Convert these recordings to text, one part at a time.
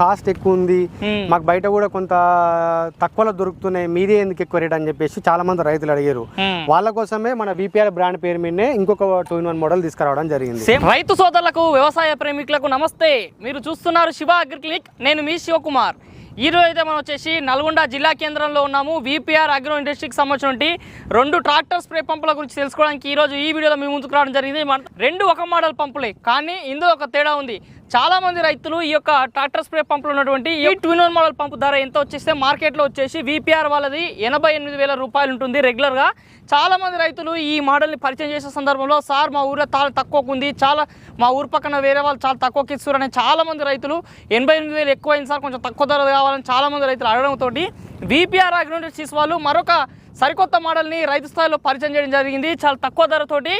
Cost ఎక్కువ ఉంది. మాకు బయట కూడా కొంత తక్కువలో దొరుకుతున్నాయి. మీదే ఎందుకు ఎక్కువ రేట్ అని చెప్పేసి చాలా మంది రైతులు అడిగారు. వాళ్ళ కోసమే మన విపిఆర్ బ్రాండ్ పేరు మీదనే ఇంకొక టూ ఇన్ వన్ మోడల్ తీసుకురావడం జరిగింది. రైతు సోదరులకు వ్యవసాయ ప్రేమికులకు నమస్తే. మీరు చూస్తున్నారు శివ అగ్రి క్లినిక్ నేను మీ శివకుమార్. ఈ రోజు అయితే మనం వచ్చేసి నల్గొండ జిల్లా కేంద్రంలో ఉన్నాము. విపిఆర్ అగ్రో ఇండస్ట్రీకి సంబంధించిన రెండు ట్రాక్టర్ స్ప్రే పంపుల గురించి తెలుసుకోవడానికి ఈ రోజు ఈ వీడియోలో మీ ముందుకు రావడం జరిగింది. రెండు ఒక మోడల్ పంపులే కానీ ఇందులో ఒక తేడా ఉంది. చాలా మంది రైతులు ఈ యొక్క ట్రాక్టర్ స్ప్రే పంపులు ఉన్నటువంటి ఈ ట్విన్ వన్ మోడల్ పంపు ధర ఎంత వచ్చేస్తే మార్కెట్లో వచ్చేసి విపిఆర్ వాళ్ళది ఎనభై ఎనిమిది వేల రూపాయలు ఉంటుంది రెగ్యులర్గా. చాలా మంది రైతులు ఈ మోడల్ని పరిచయం చేసే సందర్భంలో సార్ మా ఊరిలో చాలా తక్కువకు ఉంది చాలా మా ఊరు పక్కన వేరే వాళ్ళు చాలా తక్కువకి ఇస్తారు అని చాలా మంది రైతులు ఎనభై ఎనిమిది వేలు ఎక్కువైంది సార్ కొంచెం తక్కువ ధర కావాలని చాలా మంది రైతులు అడగడంతో విపిఆర్ అగ్రోండస్ట్రీస్ వాళ్ళు మరొక సరికొత్త మోడల్ని రైతు స్థాయిలో పరిచయం చేయడం జరిగింది. చాలా తక్కువ ధరతోటి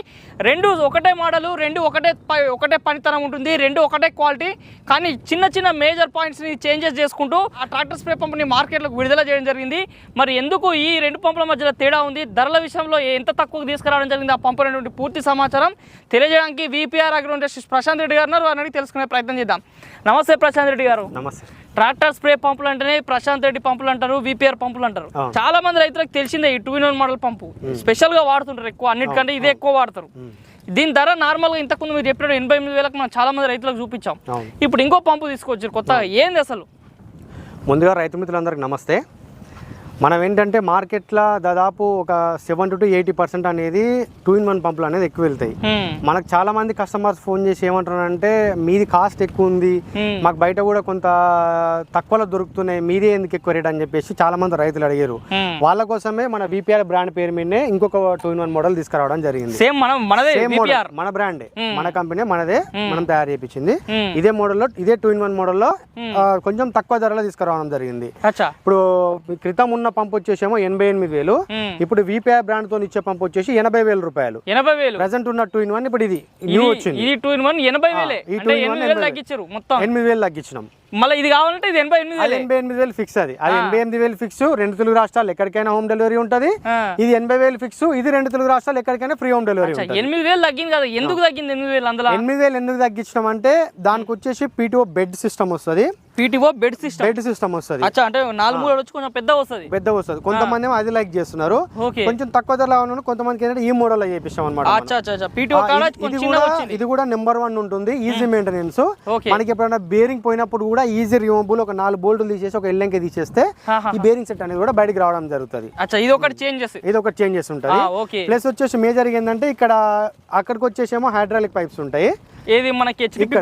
రెండు ఒకటే మోడలు రెండు ఒకటే ఒకటే పనితనం ఉంటుంది రెండు ఒకటే క్వాలిటీ. కానీ చిన్న చిన్న మేజర్ పాయింట్స్ని చేంజెస్ చేసుకుంటూ ఆ ట్రాక్టర్ స్ప్రే పంపుని మార్కెట్లకు విడుదల చేయడం జరిగింది. మరి ఎందుకు ఈ రెండు పంపుల మధ్యలో తేడా ఉంది? ధరల విషయంలో ఎంత తక్కువ తీసుకురావడం జరిగింది? ఆ పంపు అనేటువంటి పూర్తి సమాచారం తెలియజేయడానికి VPR agro industries Prashant Reddy garu వారిని తెలుసుకునే ప్రయత్నం చేద్దాం. నమస్తే ప్రశాంత్ రెడ్డి గారు. నమస్తే. ట్రాక్టర్ స్ప్రే పంపులు అంటేనే ప్రశాంత్ రెడ్డి పంపులు అంటారు విపిఆర్ పంపులు అంటారు. చాలా మంది రైతులకు తెలిసిందే ఈ two in one model pump. స్పెషల్గా వాడుతుంటారు ఎక్కువ అన్నిటికంటే ఇదే ఎక్కువ వాడతారు. దీని ధర నార్మల్గా ఇంతకుముందు మీరు చెప్పినట్టు ఎనభై ఎనిమిది వేలకు మనం చాలా మంది రైతులకు చూపించాం. ఇప్పుడు ఇంకో పంపు తీసుకొచ్చారు కొత్తగా. ఏంది అసలు? ముందుగా రైతు మిత్రులందరికీ నమస్తే. మనం ఏంటంటే మార్కెట్లో దాదాపు ఒక సెవెంటీ టు ఎయిటీ పర్సెంట్ అనేది టూ ఇన్ వన్ పంపులు అనేది ఎక్కువ వెళ్తాయి. మనకు చాలా మంది కస్టమర్స్ ఫోన్ చేసి ఏమంటారంటే మీది కాస్ట్ ఎక్కువ ఉంది. మాకు బయట కూడా కొంత తక్కువలో దొరుకుతున్నాయి మీదే ఎందుకు ఎక్కువ రేట్ అని చెప్పేసి చాలా మంది రైతులు అడిగారు. వాళ్ళ కోసమే మన విపిఆర్ బ్రాండ్ పేరు మీదనే ఇంకొక టూ ఇన్ వన్ మోడల్ తీసుకురావడం జరిగింది సేమ్ మనం మనదే సేమ్ మోడల్ మన బ్రాండే. మన కంపెనీ మనదే మనం తయారు చేయించింది. ఇదే మోడల్లో ఇదే టూ ఇన్ వన్ మోడల్లో కొంచెం తక్కువ ధరలో తీసుకురావడం జరిగింది ఇప్పుడు క్రితం ఉన్న పంపు వచ్చేసేమో ఎనభై ఎనిమిది వేలు. ఇప్పుడు విపిఆర్ బ్రాండ్తో ఇచ్చే పంపు వచ్చేసి ఎనభై వేల రూపాయలు. ఎనభై వేలు. ప్రజెంట్ ఉన్న టూ ఇన్ వన్ ఇప్పుడు ఇది న్యూ వచ్చింది. ఇది టూ ఇన్ వన్ ఎనభై వేలే. ఈ తగ్గించారు మొత్తం. ఎనిమిది వేలు తగ్గించినాం. మళ్ళీ ఇది కావాలంటే ఇది ఎనభై ఎనిమిది ఎనభై ఎనిమిది వేలు ఫిక్స్ అది. అది ఎనభై ఎనిమిది వేలు ఫిక్స్ రెండు తెలుగు రాష్ట్రాలు ఎక్కడికైనా హోమ్ డెలివరీ ఉంటుంది. ఇది ఎనభై వేలు ఫిక్స్ ఇది రెండు తెలుగు రాష్ట్రాలు ఎక్కడికైనా ఫ్రీ హోమ్ డెలివరీ ఎనిమిది వేలు తగ్గింది కదా. ఎందుకు తగ్గింది ఎనిమిది వేలు అందులో? ఎనిమిది వేలు ఎందుకు తగ్గించడం అంటే దానికి వచ్చేసి పీటీఓ బెడ్ సిస్టమ్ వస్తుంది. PTO bed system. Bed system వస్తుంది. అచ్చా అంటే నాలుగు మూడు వచ్చి కొంచెం పెద్ద వస్తుంది. పెద్ద వస్తుంది. కొంతమంది ఏమో అది లైక్ చేస్తున్నారు. కొంచెం తక్కువ ధరలో ఉన్న కొంతమందికి ఏంటంటే ఈ మోడల్ చేపిస్తాం అనమాట పీటీఓ ఇది కూడా ఇది కూడా నెంబర్ వన్ ఉంటుంది ఈజీ మెయింటెనెన్స్ ఓకే. మనకి ఎప్పుడైనా బేరింగ్ పోయినప్పుడు కూడా ఈజీ రిమూవబుల్ ఒక నాలుగు బోల్టులు తీసేసి ఒక ఎల్లంకి తీసేస్తే. ఈ బేరింగ్ సెట్ అనేది కూడా బయటకు రావడం జరుగుతుంది. అచ్చా ఇది ఒకటి చేంజ్ చేసి ఇది ఒక చేంజెస్ ఉంటుంది. ప్లస్ వచ్చేసి మేజర్ ఏంటంటే ఇక్కడ అక్కడికి వచ్చేసేమో హైడ్రాలిక్ పైప్స్ ఉంటాయి. ఏది మనకి హెచ్డిపి ఇక్కడ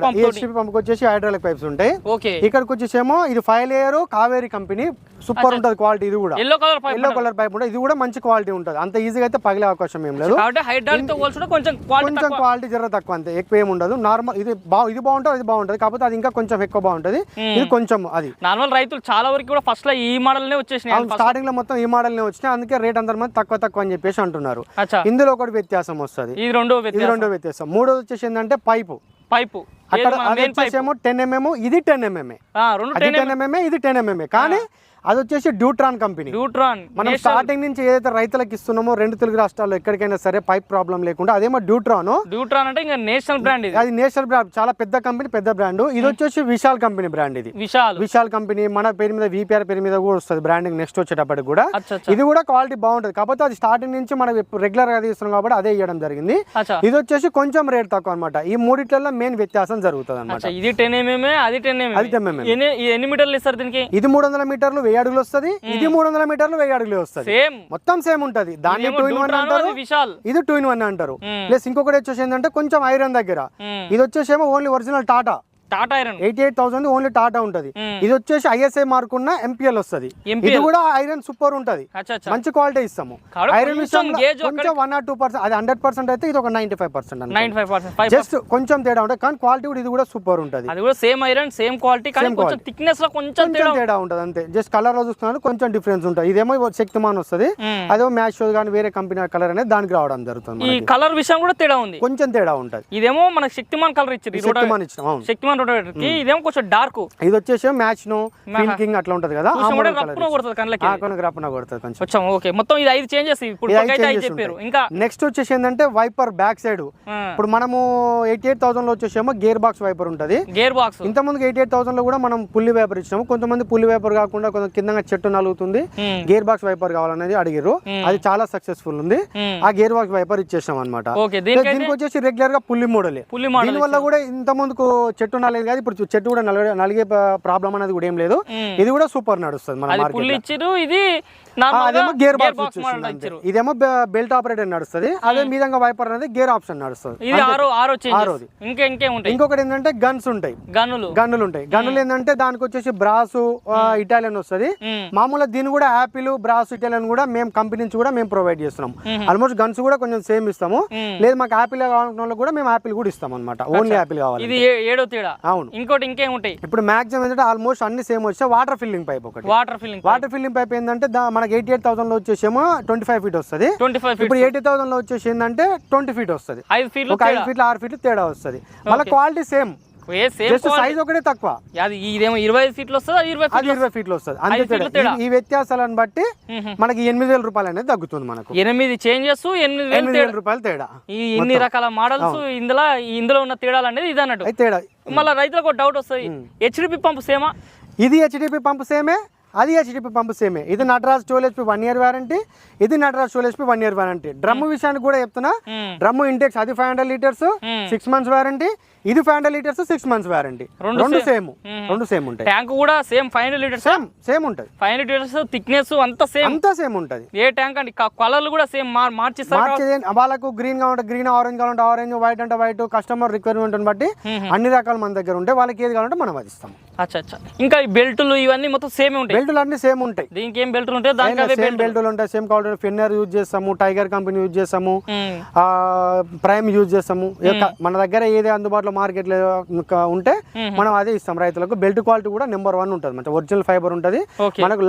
పంప్ వచ్చేసి హైడ్రాలిక్ పైప్స్ ఉంటాయి. ఓకే. ఇక్కడికి వచ్చేసేమో ఇది five layer Kaveri company. Super ఉంటుంది క్వాలిటీ ఇది కూడా. Yellow colour pipe yellow colour pipe ఉంటుంది. ఇది కూడా మంచి క్వాలిటీ ఉంటుంది. అంత ఈజీగా అయితే పగిలే అవకాశం ఏం లేదు. కొంచెం క్వాలిటీ జర తక్కువ అంతే. ఎక్కువ ఏమి ఉండదు. నార్మల్ ఇది ఇది బాగుంటుంది ఇది బాగుంటుంది. కాకపోతే అది ఇంకా కొంచెం ఎక్కువ బాగుంటుంది. ఇది కొంచెం అది. నార్మల్ రైతులు చాలా వరకు కూడా ఫస్ట్లో ఈ మోడల్ నే వచ్చేసినాయి. స్టార్టింగ్లో మొత్తం ఈ మోడల్ వచ్చినాయి. అందుకే రేట్ అందరి మంది తక్కువ తక్కువ అని చెప్పేసి అంటున్నారు. ఇందులో ఒకటి వ్యత్యాసం వస్తుంది. ఇది రెండో ఇది రెండో వ్యత్యాసం. మూడోది వచ్చేసి ఏంటంటే పైపు పైపు. అక్కడ టెన్ ఎంఎం ఇది టెన్ అది టెన్ ఎంఎంఏ ఇది టెన్ ఎంఎంఏ కానీ అది వచ్చేసి డ్యూట్రాన్ కంపెనీ. డ్యూట్రాన్. మనం స్టార్టింగ్ నుంచి ఏదైతే రైతులకు ఇస్తున్నామో రెండు తెలుగు రాష్ట్రాల్లో ఎక్కడికైనా సరే పైప్ ప్రాబ్లం లేకుండా అదేమో డ్యూట్రాన్. డ్యూట్రాన్ అంటే ఇంకా నేషనల్ బ్రాండ్ అది నేషనల్ బ్రాండ్ చాలా పెద్ద కంపెనీ పెద్ద బ్రాండ్. ఇది వచ్చేసి విశాల్ కంపెనీ బ్రాండ్ ఇది. విశాల్. విశాల్ కంపెనీ మన పేరు మీద విపిఆర్ పేరు మీద కూడా వస్తుంది బ్రాండింగ్ నెక్స్ట్ వచ్చేటప్పటికి కూడా. ఇది కూడా క్వాలిటీ బాగుంటుంది. కాకపోతే అది స్టార్టింగ్ నుంచి మనం రెగ్యులర్గా తీస్తున్నాం కాబట్టి అదే ఇవ్వడం జరిగింది. ఇది వచ్చేసి కొంచెం రేట్ తక్కువ అనమాట ఈ మూడిట్లలో మెయిన్ వ్యత్యాసం జరుగుతుంది అనమాట ఇది టెన్ ఎంఎం అది టెన్ ఎంఎం అది 10 mm. ఎన్ని ఎన్ని మీటర్లు ఇస్తారు దీనికి? ఇది మూడు వందల మీటర్లు వెయ్యి అడుగులు వస్తుంది ఇది మూడు వందల మీటర్లు వెయ్యి అడుగులు వస్తుంది. మొత్తం సేమ్ ఉంటది. దాన్ని టూ ఇన్ వన్ అంటారు ఇది టూ ఇన్ వన్ అంటారు. ప్లస్ ఇంకొకటి వచ్చేసి ఏంటంటే కొంచెం ఐరన్ దగ్గర. ఇది వచ్చేసేమో only original Tata. Tata iron. Eighty eight thousand only Tata ఉంటది. ఇది వచ్చేసి ఐఎస్ఐ మార్క్ ఉన్న ఎంపీఎల్ వస్తుంది. ఇది కూడా ఐరన్ సూపర్ ఉంటది. మంచి క్వాలిటీ ఇస్తాము. ఐరన్ కొంచెం వన్ ఆర్ టూ పర్సెంట్ అది హండ్రెడ్ పర్సెంట్ అయితే ఇది ఒక ninety five percent five just కొంచెం తేడా ఉంటుంది కానీ క్వాలిటీ కూడా ఇది కూడా సూపర్ ఉంటుంది. అది కూడా సేమ్ ఐరన్ సేమ్ క్వాలిటీ కానీ కొంచెం థిక్నెస్లో కొంచెం తేడా ఉంటుంది అంతే. జస్ట్ కలర్లో చూస్తున్నారు కొంచెం డిఫరెన్స్ ఉంటుంది. ఇదేమో శక్తిమాన్ వస్తుంది. అదేమో మ్యాచ్ కానీ వేరే కంపెనీ కలర్ అనేది దానికి రావడం జరుగుతుంది ఈ. కలర్ విషయం కూడా తేడా ఉంది. కొంచెం తేడా ఉంటుంది. ఇదేమో మనకు శక్తిమాన్ కలర్ రోడ్ శక్తిమాన్ ఇచ్చిన అవును. ఇదేమో కొంచెం డార్క్. ఇది వచ్చేసి మ్యాచ్ నో అట్లా ఉంటది కదా రప్పున కొడుతుంది కొంచెం. ఓకే. మొత్తం ఇది ఐదు చేంజెస్ ఇప్పుడు చెప్పారు. ఇంకా నెక్స్ట్ వచ్చేసి ఏంటంటే వైపర్ బ్యాక్ సైడ్. ఇప్పుడు మనము ఎయిటీ ఎయిట్ థౌసండ్లో వచ్చేసేమో గేర్ బాక్స్ వైపర్ ఉంటుంది. Gear box. ఇంత ముందుకు ఎయిటీ ఎయిట్ థౌసండ్లో కూడా మనం పుల్లి వైపర్ ఇచ్చినాము. కొంతమంది పుల్లి వైపర్ కాకుండా కొంత కింద చెట్టు నలుగుతుంది. గేర్ బాక్స్ వైపర్ కావాలనేది అడిగారు. అది చాలా సక్సెస్ఫుల్ ఉంది. ఆ గేర్ బాక్స్ వైపర్ ఇచ్చేసాం అనమాట దీనికి వచ్చేసి రెగ్యులర్గా పుల్లి మోడలే. పుల్లి మోడల్ దీని వల్ల కూడా ఇంత ముందుకు చెట్టు నలగదు కాదు. ఇప్పుడు చెట్టు కూడా నలగ నలిగే ప్రాబ్లం అనేది కూడా ఏం లేదు. ఇది కూడా సూపర్ నడుస్తుంది మన మార్కెట్ ఇది అదేమో గేర్ బాక్స్ ఇదేమో బెల్ట్ ఆపరేటర్ నడుస్తుంది. అదే మీదంగా వైపర్ అనేది గేర్ ఆప్షన్ నడుస్తుంది. ఆరోది. ఇంకొకటి ఏంటంటే గన్స్ ఉంటాయి. గన్నులు గన్నులు ఉంటాయి. గన్నులు ఏంటంటే దానికి వచ్చేసి బ్రాసు ఇటాలియన్ వస్తుంది. మామూలుగా దీన్ని కూడా యాపిల్ బ్రాస్ ఇటాలియన్ కూడా మేము కంపెనీ నుంచి కూడా మేము ప్రొవైడ్ చేస్తున్నాం. ఆల్మోస్ట్ గన్స్ కూడా కొంచెం సేమ్ ఇస్తాము. లేదు మాకు యాపిల్ కావాలనుకున్న కూడా మేము యాపిల్ కూడా ఇస్తాం అనమాట ఓన్లీ యాపిల్ కావాలి. ఇది ఏడో తేడా? అవును. ఇంకోటి ఇంకేం ఉంటాయి? ఇప్పుడు మాక్సిమం ఏంటంటే ఆల్మోస్ట్ అన్ని సేమ్ వచ్చాయి వాటర్ ఫిల్లింగ్ పైప్ ఒకటి. Water filling water filling pipe ఏంటంటే మనకి ఎయిటీ ఎయిట్ థౌసండ్లో వచ్చేసేమో ట్వంటీ ఫైవ్ ఫీట్ వస్తుంది. ట్వంటీ ఫైవ్ ఫీట్ ఇప్పుడు ఎయిటీ థౌసండ్లో వచ్చేసి ఏంటంటే ట్వంటీ ఫీట్ వస్తుంది. ఐదు ఒక ఐదు ఫీట్లు ఆరు ఫీట్లు తేడా వస్తుంది. మళ్ళీ క్వాలిటీ సేమ్ జస్ట్ సైజ్ ఒకటే తక్కువ. అది ఇదేమో ఇరవై ఫీట్లు వస్తుంది అది ఇరవై అది ఇరవై ఫీట్లు వస్తుంది? అంతే ఐదు ఫీట్ల తేడా. ఈ- వ్యత్యాసాలను బట్టి. మనకి ఎనిమిది వేల రూపాయలు అనేది తగ్గుతుంది మనకు. ఎనిమిది చేంజెస్ ఎనిమిది వేలు రూపాయలు తేడా. ఈ ఇన్ని రకాల మోడల్స్ ఇందులో ఇందులో ఉన్న తేడాలు అనేది ఇది అన్నట్టు. తేడా. మళ్ళీ రైతులకు డౌట్ వస్తుంది. హెచ్డిపి పంపు సేమా ఇది హెచ్డిపి పంప్ సేమే అది హెచ్డిపి పంప్ సేమే ఇది Nataraj HP one year warranty ఇది Nataraj HP one year warranty drum విషయానికి కూడా చెప్తున్నా. డ్రమ్ ఇంటెక్స్ అది five hundred litres. Six months warranty ఇది five hundred litres six months warranty రెండు. సేమ్. రెండు సేమ్ ఉంటాయి. ట్యాంక్ కూడా same five hundred litres same same ఉంటుంది. ఫైవ్ హండ్రెడ్ లీటర్స్ థిక్నెస్ అంతా సేమ్ అంతా సేమ్ ఉంటుంది. ఏ ట్యాంక్ అండి? కలర్లు కూడా సేమ్ మార్చిస్తారు వాళ్ళకు గ్రీన్ కావాలంటే గ్రీన్ ఆరెంజ్ కావాలంటే ఆరెంజ్ వైట్ అంటే వైట్ కస్టమర్ రిక్వైర్మెంట్ బట్టి. అన్ని రకాలు మన దగ్గర ఉంటాయి వాళ్ళకి ఏది కావాలంటే మనం అది ఇస్తాం. అచ్చా అచ్చా. ఇంకా ఈ బెల్టులు ఇవన్నీ మొత్తం సేమ్ ఉంటాయి. బెల్టులు అన్ని సేమ్ ఉంటాయి. దీనికి ఏం బెల్టులు ఉంటాయి? దానికి సేమ్ బెల్ట్ బెల్టులు ఉంటాయి. సేమ్ కావాలి ఫెన్నర్ యూజ్ చేస్తాము టైగర్ కంపెనీ యూజ్ చేస్తాము ప్రైమ్ యూజ్ చేస్తాము. మన దగ్గర ఏది అందుబాటులో మార్కెట్లో ఉంటే మనం అదే ఇస్తాం రైతులకు. బెల్ట్ క్వాలిటీ కూడా నెంబర్ వన్ ఉంటుంది మంచి ఒరిజినల్ ఫైబర్ ఉంటుంది. మనకు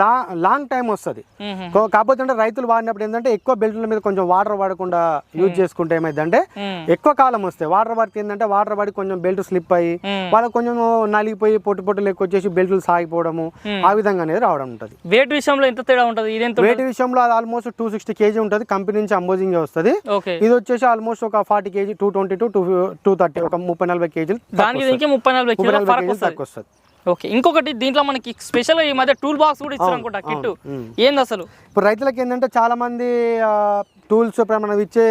లాంగ్ టైం వస్తుంది. కాకపోతే అంటే రైతులు వాడినప్పుడు ఏంటంటే ఎక్కువ బెల్ట్ల మీద కొంచెం వాటర్ పడకుండా యూజ్ చేసుకుంటే ఏమైందంటే ఎక్కువ కాలం వస్తాయి వాటర్ పడితే ఏంటంటే వాటర్ పడి కొంచెం బెల్ట్ స్లిప్ అయ్యి వాళ్ళకి కొంచెం నలిగిపోయి పొట్టు పొట్టు లెక్క వచ్చేసి బెల్ట్లు సాగిపోవడము ఆ విధంగా అనేది రావడం ఉంటుంది. వెయిట్ విషయంలో ఎంత తేడా ఉంటుంది? వెయిట్ విషయంలో అది ఆల్మోస్ట్ టూ సిక్స్టీ కేజీ ఉంటుంది. కంపెనీ నుంచి అంబోజింగ్ వస్తుంది. ఇది వచ్చేసి ఆల్మోస్ట్ ఒక forty KG two twenty to two two thirty ఒక ముప్పై నలభై కేజీలు దానికి దీనికి ముప్పై నలభై కేజీలు వస్తుంది. తక్కువ వస్తుంది. ఓకే ఇంకొకటి దీంట్లో మనకి స్పెషల్ ఈ మధ్య టూల్ బాక్స్ కూడా ఇస్తారు అనుకుంటా కిట్ ఏంది అసలు? ఇప్పుడు రైతులకి ఏంటంటే చాలా మంది టూల్స్ ఇప్పుడు మనం ఇచ్చే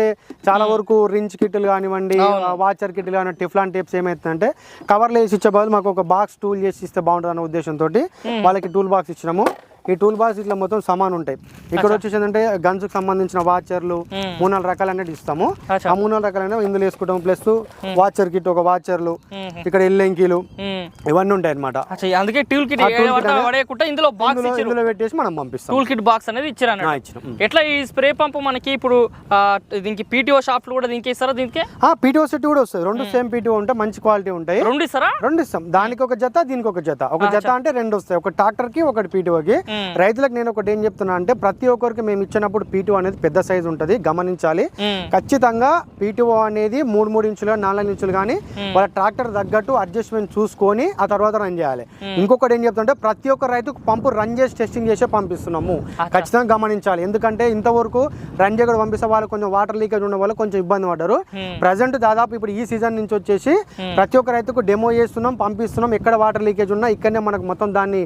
చాలా వరకు రించ్ కిట్లు కానివ్వండి వాచర్ కిట్లు కానీ టిఫ్లాన్ టేప్స్ ఏమైతుందంటే కవర్లు వేసి ఇచ్చే బదులు మాకు ఒక బాక్స్ టూల్ చేసి ఇస్తే బాగుంటుంది అన్న ఉద్దేశంతో వాళ్ళకి టూల్ బాక్స్ ఇచ్చినాము. ఈ టూల్ బాక్స్ ఇట్లా మొత్తం సమాన్ ఉంటాయి. ఇక్కడ వచ్చేసి ఏంటంటే గన్స్కి సంబంధించిన వాచర్లు. మూడు నాలుగు రకాలు అనేది ఇస్తాము. ఆ మూడు నాలుగు రకాలైన ఇందులో వేసుకుంటాం ప్లస్ వాచర్ కిట్ ఒక వాచర్లు. ఇక్కడ ఎల్లెంకీలు. ఇవన్నీ ఉంటాయి అనమాట అందుకే టూల్ కిట్ ఇందులో బాక్స్ ఇందులో పెట్టేసి మనం పంపిస్తాం. టూల్ కిట్ బాక్స్ అనేది ఇచ్చారు. ఎట్లా ఈ స్ప్రే పంప్ మనకి ఇప్పుడు దీనికి పీటీఓ షాప్లు కూడా దీనికి ఇస్తారా దీనికి? ఆ పీటీఓ సెట్ కూడా వస్తుంది. రెండు సేమ్ పీటీఓ ఉంటాయి మంచి క్వాలిటీ ఉంటాయి. రెండు ఇస్తారా? రెండు ఇస్తాం. దానికి ఒక జత దీనికి ఒక జత. ఒక జత అంటే రెండు వస్తాయి. ఒక ట్రాక్టర్కి. ఒకటి పీటీఓకి. రైతులకు నేను ఒకటి ఏం చెప్తున్నా అంటే ప్రతి ఒక్కరికి మేము ఇచ్చినప్పుడు పీటీఓ అనేది పెద్ద సైజు ఉంటుంది గమనించాలి. ఖచ్చితంగా పీటీఓ అనేది మూడు మూడు ఇంచులు నాలుగు ఇంచులు కానీ వాళ్ళ ట్రాక్టర్ తగ్గట్టు అడ్జస్ట్మెంట్ చూసుకొని ఆ తర్వాత రన్ చేయాలి. ఇంకొకటి ఏం చెప్తుంటే ప్రతి ఒక్క రైతుకు పంపు రన్ చేసి టెస్టింగ్ చేసే పంపిస్తున్నాము. ఖచ్చితంగా గమనించాలి. ఎందుకంటే ఇంతవరకు రన్ చేయకుండా పంపిస్తే వాళ్ళు కొంచెం వాటర్ లీకేజ్ ఉన్న వాళ్ళు కొంచెం ఇబ్బంది పడ్డారు. ప్రజెంట్ దాదాపు ఇప్పుడు ఈ సీజన్ నుంచి వచ్చేసి ప్రతి ఒక్క రైతుకు డెమో చేస్తున్నాం పంపిస్తున్నాం ఎక్కడ వాటర్ లీకేజ్ ఉన్నా ఇక్కడనే మనకు మొత్తం దాన్ని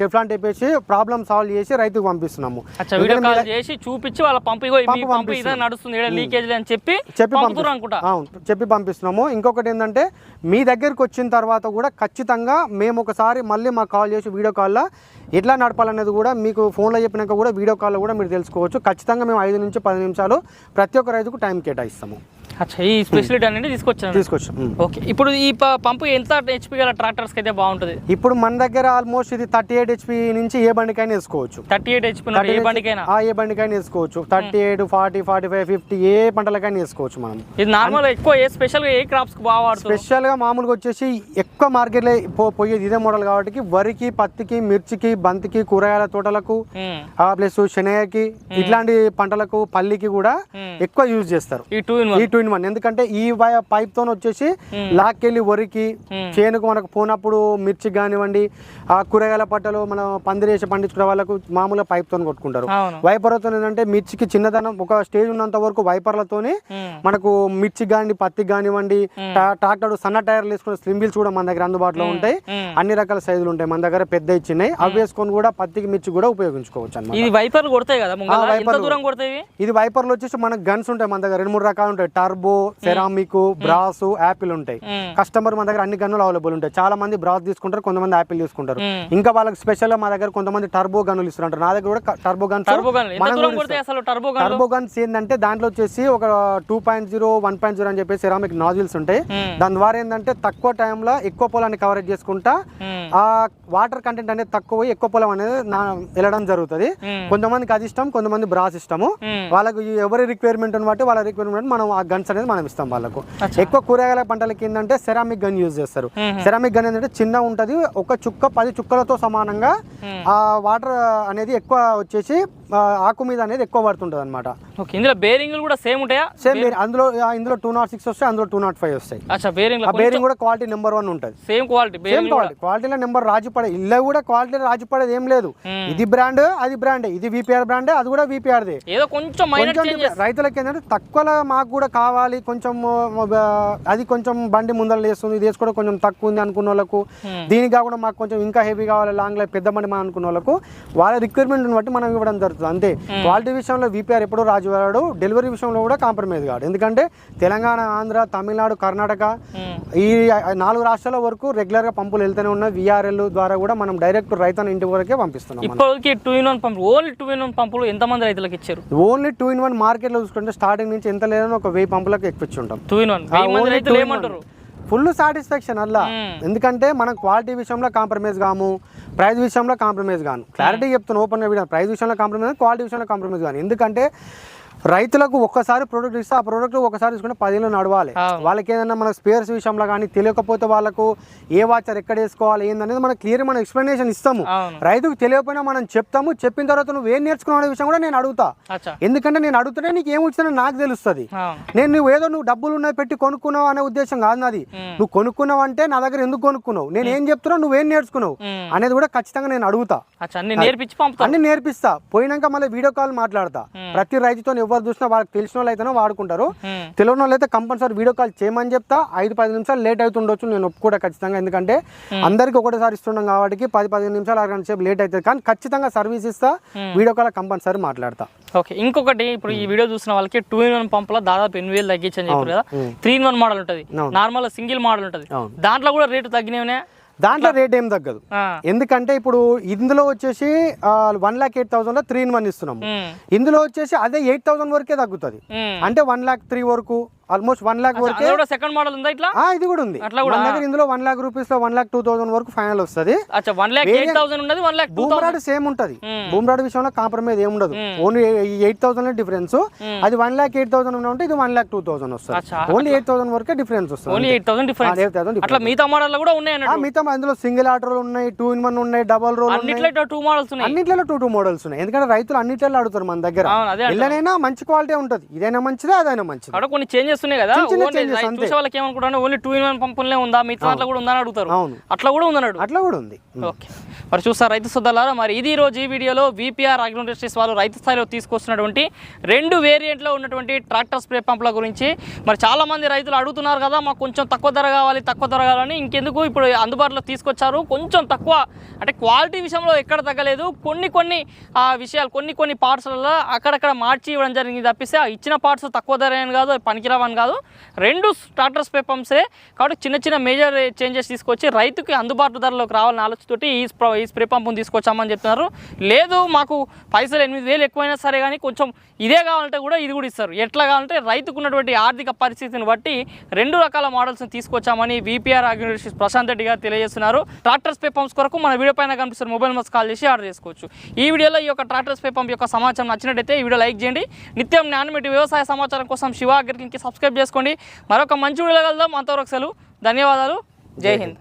టెఫ్లాన్ టేపేసి ప్రాబ్లం సాల్వ్ చేసి రైతుకు పంపిస్తున్నాము. చేసి చూపించి వాళ్ళ పంపు నడుస్తుంది లీకేజ్ అని చెప్పి చెప్పి అవును చెప్పి పంపిస్తున్నాము. ఇంకొకటి ఏంటంటే మీ దగ్గరికి వచ్చిన తర్వాత కూడా ఖచ్చితంగా మేము ఒకసారి మళ్ళీ మాకు కాల్ చేసి వీడియో కాల్లో ఎట్లా నడపాలనేది కూడా మీకు ఫోన్లో చెప్పినాక కూడా వీడియో కాల్లో కూడా మీరు తెలుసుకోవచ్చు. ఖచ్చితంగా మేము ఐదు నుంచి పది నిమిషాలు ప్రతి ఒక్క రైతుకు టైం కేటాయిస్తాము. అచ్చా ఈ స్పెషలిటీ అనేది తీసుకొచ్చాను. తీసుకొచ్చాం. ఓకే ఇప్పుడు ఈ పంపు ఎంత హెచ్పి గల ట్రాక్టర్స్ అయితే బాగుంటుంది? ఇప్పుడు మన దగ్గర ఆల్మోస్ట్ ఇది థర్టీ ఎయిట్ హెచ్పి నుంచి ఏ బండికైనా వేసుకోవచ్చు. థర్టీ ఎయిట్ హెచ్పి ఏ బండికైనా? ఆ ఏ బండికైనా వేసుకోవచ్చు. Thirty eight forty forty five fifty ఏ పంటలకైనా వేసుకోవచ్చు మనం. ఇది నార్మల్ ఎక్కువ ఏ స్పెషల్ ఏ క్రాప్స్కి బాగా స్పెషల్గా మామూలుగా వచ్చేసి ఎక్కువ మార్కెట్లో పో పోయేది ఇదే మోడల్ కాబట్టి వరికి పత్తికి మిర్చికి బంతికి కూరగాయల తోటలకు ప్లస్ శనగకి ఇట్లాంటి పంటలకు పల్లికి కూడా ఎక్కువ యూజ్ చేస్తారు. ఈ టూ ఇన్ ఈ టూ ఇన్ వన్ ఎందుకంటే ఈ పైప్తో వచ్చేసి లాక్కెళ్ళి వరికి చేనుకు మనకు పోనప్పుడు మిర్చి కానివ్వండి ఆ కూరగాయల పట్టలు మనం పందిరేసి పండించుకునే వాళ్ళకు మామూలుగా పైప్తో కొట్టుకుంటారు. వైపర్లతో ఏంటంటే మిర్చికి చిన్నదనం ఒక స్టేజ్ ఉన్నంత వరకు వైపర్లతోనే ఉమ్. మనకు మిర్చి కానివ్వండి పత్తి కానివ్వండి ట్రాక్టర్ సన్న టైర్లు వేసుకునే స్లిమ్ వీల్స్ కూడా మన దగ్గర అందుబాటులో ఉంటాయి. అన్ని రకాల సైజులు ఉంటాయి. మన దగ్గర పెద్ద ఇచ్చినాయి అవి వేసుకొని కూడా పత్తికి మిర్చి కూడా ఉపయోగించుకోవచ్చు అన్నమాట. ఇది వైపర్లు కొడతాయి కదా? ఇది వచ్చేసి మనకు గన్స్ ఉంటాయి మన దగ్గర. రెండు మూడు రకాలు ఉంటాయి. టర్బో సెరామిక్ బ్రాస్ యాపిల్ ఉంటాయి. కస్టమర్ మన దగ్గర అన్ని గన్నులు అవైలబుల్ ఉంటాయి చాలా మంది బ్రాస్ తీసుకుంటారు కొంతమంది యాపిల్ తీసుకుంటారు. ఇంకా వాళ్ళకి స్పెషల్గా మా దగ్గర కొంతమంది టర్బో గన్నులు ఇస్తుంటారు నా దగ్గర కూడా టర్బో గన్స్ టర్బో గన్స్ ఏంటంటే దాంట్లో వచ్చేసి ఒక two point zero one point zero అని చెప్పేసి సెరామిక్ నాజిల్స్ ఉంటాయి. దాని ద్వారా ఏంటంటే తక్కువ టైంలో ఎక్కువ పొలాన్ని కవరేజ్ చేసుకుంటా. ఆ వాటర్ కంటెంట్ అనేది తక్కువ ఎక్కువ పొలం అనేది వెళ్ళడం జరుగుతుంది. కొంతమందికి అది ఇష్టం కొంతమంది బ్రాస్ ఇష్టము. వాళ్ళకు ఎవరి రిక్వైర్మెంట్ బట్టి వాళ్ళ రిక్వైర్మెంట్ మనం ఆ గన్స్ అనేది మనం ఇస్తాం వాళ్ళకు. ఎక్కువ కూరగాయల పంటలకి ఏంటంటే సెరామిక్ గన్ యూజ్ చేస్తారు. సెరామిక్ గన్ ఏంటంటే చిన్న ఉంటది ఒక చుక్క పది చుక్కలతో సమానంగా. ఆ వాటర్ అనేది ఎక్కువ వచ్చేసి ఆకు మీద అనేది ఎక్కువ పడుతుంటది అనమాట ఓకే ఇందులో బేరింగ్లు కూడా సేమ్ ఉంటాయా? సేమ్ అందులో ఇందులో టూ నాట్ సిక్స్ వస్తాయి అందులో టూ నాట్ ఫైవ్ వస్తాయి. అచ్చా బేరింగ్ కూడా క్వాలిటీ నెంబర్ వన్ ఉంటుంది. సేమ్ క్వాలిటీ సేమ్ క్వాలిటీ క్వాలిటీలో నెంబర్ రాజీ పడే ఇల్లు కూడా క్వాలిటీ రాజీ పడేది ఏం లేదు. ఇది బ్రాండ్ అది బ్రాండ్ ఇది విపిఆర్ బ్రాండ్ అది కూడా విపిఆర్ ఏదో కొంచెం. రైతులకి ఏంటంటే తక్కువలో మాకు కూడా కావాలి కొంచెం అది కొంచెం బండి ముందర లేస్తుంది ఇది వేసుకోవడం కొంచెం తక్కువ ఉంది అనుకున్న వాళ్ళకు. దీనికి కాకుండా మాకు కొంచెం ఇంకా హెవీ కావాలి లాంగ్ లైఫ్ పెద్ద బండి మా అనుకున్న వాళ్ళకు. వాళ్ళ రిక్వైర్మెంట్ బట్టి మనం ఇవ్వడం జరుగుతుంది అంతే. క్వాలిటీ విషయంలో విపిఆర్ ఎప్పుడు రాజు వాడు డెలివరీ విషయంలో కూడా కాంప్రమైజ్ కాడు. ఎందుకంటే తెలంగాణ ఆంధ్ర తమిళనాడు కర్ణాటక ఈ నాలుగు రాష్ట్రాల వరకు రెగ్యులర్గా పంపులు వెళ్తూనే ఉన్నాయి. విఆర్ఎల్ ద్వారా కూడా మనం డైరెక్ట్ రైతన్న ఇంటి వరకే పంపిస్తున్నాం. ఇప్పటికి టూ ఇన్ వన్ పంపులు. ఓన్లీ టూ ఇన్ వన్ పంపులు ఎంతమంది రైతులకు ఇచ్చారు? ఓన్లీ టూ ఇన్ వన్ మార్కెట్లో చూసుకుంటే స్టార్టింగ్ నుంచి ఎంత లేదని ఒక వెయ్యి పంపులకు టూ ఇన్ వన్. మంది రైతులు ఏమంటారు? ఫుల్ సాటిస్ఫాక్షన్ అలా. ఎందుకంటే మనం క్వాలిటీ విషయంలో కాంప్రమైజ్ కాము. ప్రైస్ విషయంలో కాంప్రమైజ్ కాను క్లారిటీ చెప్తాను ఓపెన్గా ప్రైస్ విషయంలో కాంప్రమైజ్ క్వాలిటీ విషయంలో కాంప్రమైజ్ కాను ఎందుకంటే రైతులకు ఒక్కసారి ప్రోడక్ట్ ఇస్తే ఆ ప్రోడక్ట్ ఒకసారి తీసుకుంటే పదిలో నడవాలి. వాళ్ళకి ఏదైనా మన స్పేర్స్ విషయంలో కానీ తెలియకపోతే వాళ్ళకు ఏ వాచర్ ఎక్కడ వేసుకోవాలి ఏందనేది మనకు క్లియర్ మనం ఎక్స్ప్లెనేషన్ ఇస్తాము. రైతుకు తెలియకపోయినా మనం చెప్తాము. చెప్పిన తర్వాత నువ్వు ఏం నేర్చుకున్నావు అనే విషయం కూడా నేను అడుగుతా. ఎందుకంటే నేను అడుగుతుంటే నీకు ఏం వచ్చిందో నాకు తెలుస్తుంది. నేను నువ్వు ఏదో నువ్వు డబ్బులు ఉన్నది పెట్టి కొనుక్కున్నావు అనే ఉద్దేశం కాదు నాది. నువ్వు కొనుక్కున్నావు అంటే నా దగ్గర ఎందుకు కొనుక్కున్నావు? నేను ఏం చెప్తున్నావు నువ్వేం నేర్చుకున్నావు? మ్మ్. అనేది కూడా ఖచ్చితంగా నేను అడుగుతా. అన్ని నేర్పిస్తా. పోయినాక మళ్ళీ వీడియో కాల్ మాట్లాడతా. ప్రతి రైతుతో ఎవరు చూసినా వాళ్ళకి తెలిసిన వాళ్ళు అయితేనే వాడుకుంటారు. తెలియని వాళ్ళు అయితే కంపల్సరీ వీడియో కాల్ చేయమని చెప్తా. ఐదు పది నిమిషాలు లేట్ అవుతుండొచ్చు నేను ఒప్పుకోవడం ఖచ్చితంగా. ఎందుకంటే అందరికి ఒకటేసారి ఇస్తున్నాం కాబట్టి పది పదిహేను నిమిషాలు అరగంట సేపు లేట్ అవుతుంది. కానీ ఖచ్చితంగా సర్వీస్ ఇస్తా వీడియో కాల్ కంపల్సరీ మాట్లాడతా. ఓకే ఇంకొకటి ఇప్పుడు ఈ వీడియో చూసిన వాళ్ళకి టూ ఇన్ వన్ పంపులో దాదాపు ఎనిమిది వేలు తగ్గించని చెప్పారు కదా. త్రీ ఇన్ వన్ మోడల్ ఉంటుంది. నార్మల్ సింగిల్ మోడల్ ఉంటుంది. దాంట్లో కూడా రేటు తగ్గినవి దాంట్లో రేట్ ఏం తగ్గదు. ఎందుకంటే ఇప్పుడు ఇందులో వచ్చేసి వన్ ల్యాక్ ఎయిట్ థౌసండ్లో త్రీ ఇన్ వన్ ఇస్తున్నాము. ఇందులో వచ్చేసి అదే ఎయిట్ థౌసండ్ వరకే తగ్గుతుంది. అంటే వన్ ల్యాక్ త్రీ వరకు ఆల్మోస్ట్ వన్ ల్యాక్ వరకే కూడా సెకండ్ మోడల్ ఉందా ఇట్లా? ఇది కూడా ఉంది. అట్లా కూడా? దగ్గర ఇందులో వన్ ల్యాక్ రూపీస్లో వన్ ల్యాక్ టూ థౌసండ్ వరకు ఫైనల్ వస్తుంది. One eight thousand one boom rod same ఉంటది. బూమ్రాడ్ విషయంలో కాంప్రమైజ్ ఏమి ఉండదు. ఓన్లీ ఎయిట్ థౌసండ్ డిఫరెన్స్ అది వన్ ల్యాక్ ఎయిట్ థౌసండ్ ఉంటే ఇది వన్ ల్యాక్ టూ థౌసండ్ వస్తుంది. ఓన్లీ ఎయిట్ థౌసండ్ వరకే డిఫరెన్స్ వస్తుంది. Only eight thousand difference eight thousand అట్లా మిగతా మోడల్ కూడా ఉన్నాయి మిగతా అందులో సింగిల్ ఆర్డర్ ఉన్నాయి టూ ఇన్ వన్ ఉన్నాయి డబల్ రోల్ అన్నిట్లో టూ మోడల్స్ ఉన్నాయి. అన్నిట్లలో టూ టూ మోడల్స్ ఉన్నాయి. ఎందుకంటే రైతులు అన్నిట్లలో అడుగుతారు మన దగ్గర. ఇళ్ళనైనా మంచి క్వాలిటీ ఉంటుంది. ఇదైనా మంచిదే అదైనా మంచిది. కొన్ని చేంజెస్ ఉన్నాయి కదా. చూసే వాళ్ళకి ఏమనుకుంటారు ఓన్లీ టూ ఇన్ వన్ పంపులనే ఉందా? మిగతా దాంట్లో కూడా ఉందా అని అడుగుతారు. అట్లా కూడా ఉందన్నాడు అట్లా కూడా ఉంది. ఓకే. మరి చూస్తారు రైతు సోదరులారా మరి ఇది రోజు ఈ వీడియోలో విపిఆర్ అగ్రో ఇండస్ట్రీస్ వాళ్ళు రైతు స్థాయిలో తీసుకొస్తున్నటువంటి రెండు వేరియంట్లో ఉన్నటువంటి ట్రాక్టర్ స్ప్రే పంపుల గురించి. మరి చాలా మంది రైతులు అడుగుతున్నారు కదా మాకు కొంచెం తక్కువ ధర కావాలి తక్కువ ధర కావాలని ఇంకెందుకు? ఇప్పుడు అందుబాటులో తీసుకొచ్చారు. కొంచెం తక్కువ అంటే క్వాలిటీ విషయంలో ఎక్కడ తగ్గలేదు. కొన్ని కొన్ని ఆ విషయాలు కొన్ని కొన్ని పార్ట్స్లలో అక్కడక్కడ మార్చి ఇవ్వడం జరిగింది తప్పిస్తే ఇచ్చిన పార్ట్స్ తక్కువ ధర అని కాదు అవి పనికిరావని కాదు రెండు ట్రాక్టర్ స్ప్రే పంప్సే కాబట్టి చిన్న చిన్న మేజర్ చేంజెస్ తీసుకొచ్చి రైతుకి అందుబాటు ధరలోకి రావాలని ఆలోచనతోటి ఈ ఈ స్ప్రే పంపును తీసుకొచ్చామని చెప్తున్నారు. లేదు మాకు పైసలు ఎనిమిది వేలు ఎక్కువైనా సరే కానీ కొంచెం ఇదే కావాలంటే కూడా ఇది కూడా ఇస్తారు. ఎట్లా కావాలంటే రైతుకు ఉన్నటువంటి ఆర్థిక పరిస్థితిని బట్టి రెండు రకాల మోడల్స్ని తీసుకొచ్చామని విపిఆర్ అగ్రికల్చర్ ప్రశాంత్ రెడ్డి గారు తెలియజేస్తున్నారు. ట్రాక్టర్ స్పే పంప్స్ కొరకు మన వీడియో పైన కనిపిస్తున్న మొబైల్ నెంబర్స్ కాల్ చేసి ఆర్డర్ చేసుకోవచ్చు. ఈ వీడియోలో ఈ యొక్క ట్రాక్టర్ స్పే పంప్ యొక్క సమాచారం నచ్చినట్టయితే ఈ వీడియో లైక్ చేయండి. నిత్యం నాణ్యమైన వ్యవసాయ సమాచారం కోసం శివ అగ్రికల్కి సబ్స్క్రైబ్ చేసుకోండి. మరొక మంచి వీడియో కలుద్దాం. అంతవరకు సెలవు. ధన్యవాదాలు. జై హింద్.